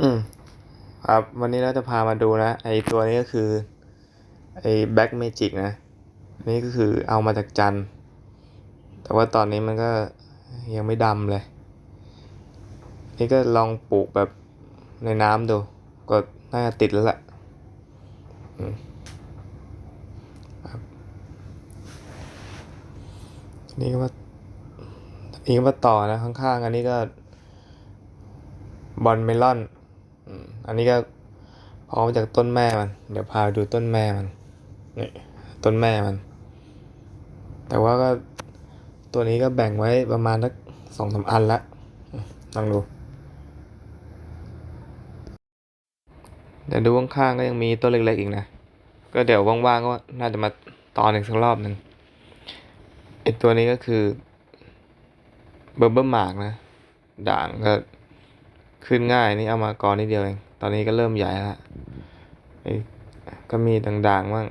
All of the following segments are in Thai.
อืมครับวันนี้เราจะพามาดูนะ ไอตัวนี้ก็คือไอแบ็กเมจิกนะ นี่ก็คือเอามาจากจัน แต่ว่าตอนนี้มันก็ยังไม่ดำเลย นี่ก็ลองปลูกแบบในน้ำดู ก็น่าจะติดแล้วแหละนี่ก็ว่านี่ก็ว่าต่อนะข้างๆ อันนี้ก็บอลเมลอน อันนี้ก็พร้อมจากต้นแม่มัน เดี๋ยวพาดูต้นแม่มันนี่ต้นแม่มัน แต่ว่าก็ตัวนี้ก็แบ่งไว้ประมาณสักสองสามอันละลองดู เดี๋ยวดูข้างๆก็ยังมีต้นเล็กๆอีกนะ ก็เดี๋ยวว่างๆก็น่าจะมาตอนอีกสักรอบหนึ่งไอตัวนี้ก็คือเบอร์เบอร์หมากนะ ด่างก็ ขึ้นง่ายนี่เอามากรนิดเดียวเอง ตอนนี้ก็เริ่มใหญ่แล้วไอ้ก็มีด่างๆบ้าง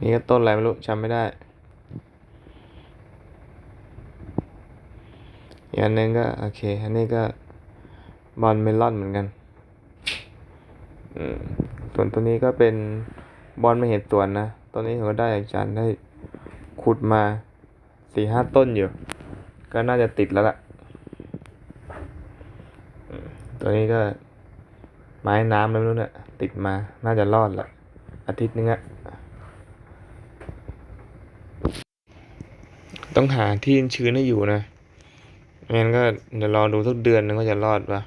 นี่ก็ต้นอะไรไม่รู้จำไม่ได้อีกอันนึงก็โอเค อันนี้ก็บอลเมลอนเหมือนกัน ส่วนตัวนี้ก็เป็นบอลไม่เห็นตัวนนะตัวนี้ผมก็ได้อาจากจันได้ ขุดมาสี่ห้าต้นอยู่ ก็น่าจะติดแล้วล่ะ ตัวนี้ก็ ไม้น้ำแล้วไม่รู้เนี่ยติดมาน่าจะรอดละอาทิตย์นึงอะต้องหาที่ชื้นให้อยู่นะไม่งั้นก็เดี๋ยวรอดูสักเดือนนึงว่าจะรอดปะ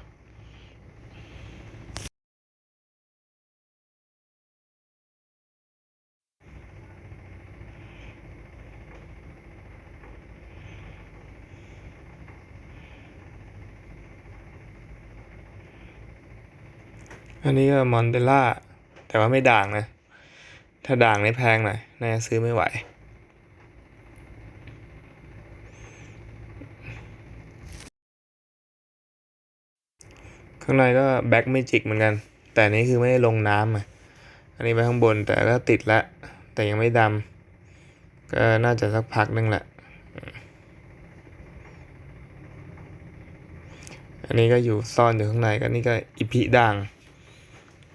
อันนี้ก็มอนเตล่า แต่ว่าไม่ด่างนะ ถ้าด่างนี่แพงหน่อยน่าจะซื้อไม่ไหว ข้างในก็แบ็กเมจิกเหมือนกัน แต่นนี้คือไม่ได้ลงน้ำอะ อันนี้ไปข้างบนแต่ก็ติดละ แต่ยังไม่ดำ ก็น่าจะสักพักนึงแหละ อันนี้ก็อยู่ซ่อนอยู่ข้างในก็นี่ก็อิพิด่าง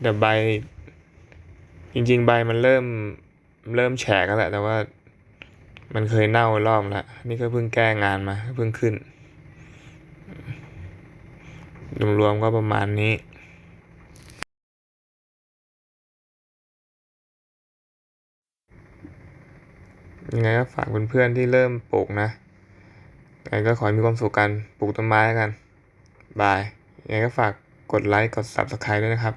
แต่ใบ จริง ๆ ใบมันเริ่มเริ่มแฉกแล้วแหละ แต่ว่ามันเคยเน่ารอบล้วนี่ก็เพิ่งแก้งานมาเพิ่งขึ้นรวมๆก็ประมาณนี้ยังไงก็ฝากเพื่อนๆที่เริ่มปลูกนะยังไงก็ขอให้มีความสุขกันปลูกต้นไม้กัน บาย ยังไงก็ฝากกดไลค์ กด Subscribe ด้วยนะครับ